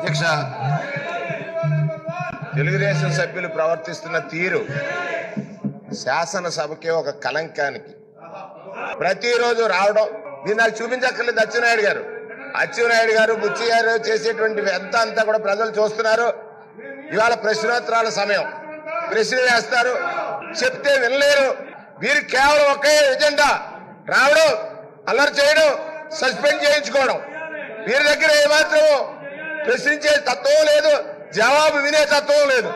అధ్యక్ష తెలుగుదేశం సభ్యులు ప్రవర్తిస్తున్న తీరు శాసనసభకే ఒక కలంకానికి ప్రతిరోజు రావడం దీన్ని నాకు చూపించక్కర్లేదు అచ్చెన్నాయుడు గారు. అచ్చెన్నాయుడు గారు బుచ్చి గారు చేసేటువంటి ఎంత అంతా కూడా ప్రజలు చూస్తున్నారు. ఇవాళ ప్రశ్నోత్తరాల సమయం. ప్రశ్నలు వేస్తారు చెప్తే వినలేరు. వీరు కేవలం ఒకే ఎజెండా రావడం అల్లరి చేయడం సస్పెండ్ చేయించుకోవడం. వీరి దగ్గర ఏమాత్రం ప్రశ్నించే తత్వం లేదు జవాబు వినే తత్వం లేదు.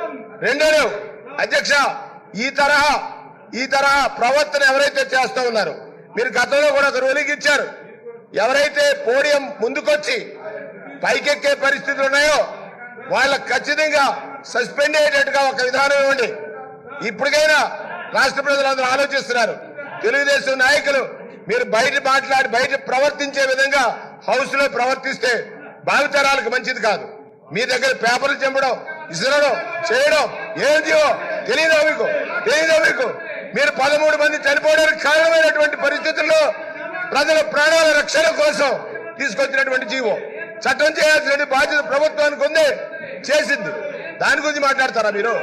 రెండో అధ్యక్ష ఈ తరహా ఈ తరహా ప్రవర్తన ఎవరైతే చేస్తూ ఉన్నారు మీరు గతంలో కూడా ఒక రూలింగ్ ఇచ్చారు. ఎవరైతే పోడియం ముందుకొచ్చి పైకెక్కే పరిస్థితులు ఉన్నాయో వాళ్ళకు ఖచ్చితంగా సస్పెండ్ అయ్యేటట్టుగా ఒక విధానం ఇవ్వండి. ఇప్పటికైనా రాష్ట్ర ప్రజలందరూ ఆలోచిస్తున్నారు. తెలుగుదేశం నాయకులు మీరు బయట మాట్లాడి బయట ప్రవర్తించే విధంగా హౌస్లో ప్రవర్తిస్తే భావితరాలకు మంచిది కాదు. మీ దగ్గర పేపర్లు చెంపడం ఇసరడం చేయడం ఏంటియో తెలియదా మీకు? తెలియదా మీకు? మీరు పదమూడు మంది చనిపోవడానికి కారణమైనటువంటి పరిస్థితుల్లో ప్రజల ప్రాణాల రక్షణ కోసం తీసుకొచ్చినటువంటి జీవో. చట్టం చేయాల్సిన బాధ్యత ప్రభుత్వానికి ఉంది చేసింది. దాని గురించి మాట్లాడతారా మీరు?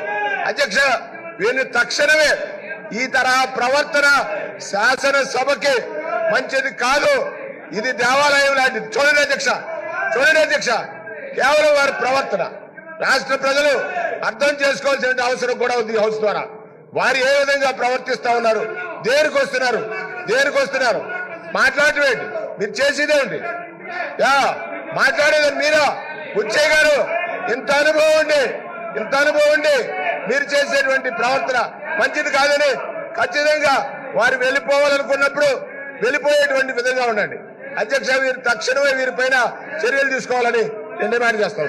అధ్యక్ష వీరిని తక్షణమే ఈ తరహా ప్రవర్తన శాసనసభకి మంచిది కాదు. ఇది దేవాలయం లాంటిది. చూడండి అధ్యక్ష చూడండి అధ్యక్ష కేవలం వారి ప్రవర్తన. రాష్ట్ర ప్రజలు అర్థం చేసుకోవాల్సిన అవసరం కూడా ఉంది ఈ హౌస్ ద్వారా. వారు ఏ విధంగా ప్రవర్తిస్తా ఉన్నారు దేనికి వస్తున్నారు దేనికి వస్తున్నారు? మాట్లాడటమేంటి మీరు చేసేదేంటి యా మాట్లాడేది మీరా? ఉచ్చయ్య గారు ఇంత అనుభవం ఉండి ఇంత అనుభవం ఉండి మీరు చేసేటువంటి ప్రవర్తన మంచిది కాదని ఖచ్చితంగా వారు వెళ్ళిపోవాలనుకున్నప్పుడు వెళ్ళిపోయేటువంటి విధంగా ఉండండి. అధ్యక్ష వీరు తక్షణమే వీరిపైన చర్యలు తీసుకోవాలని నేను డిమాండ్ చేస్తాను.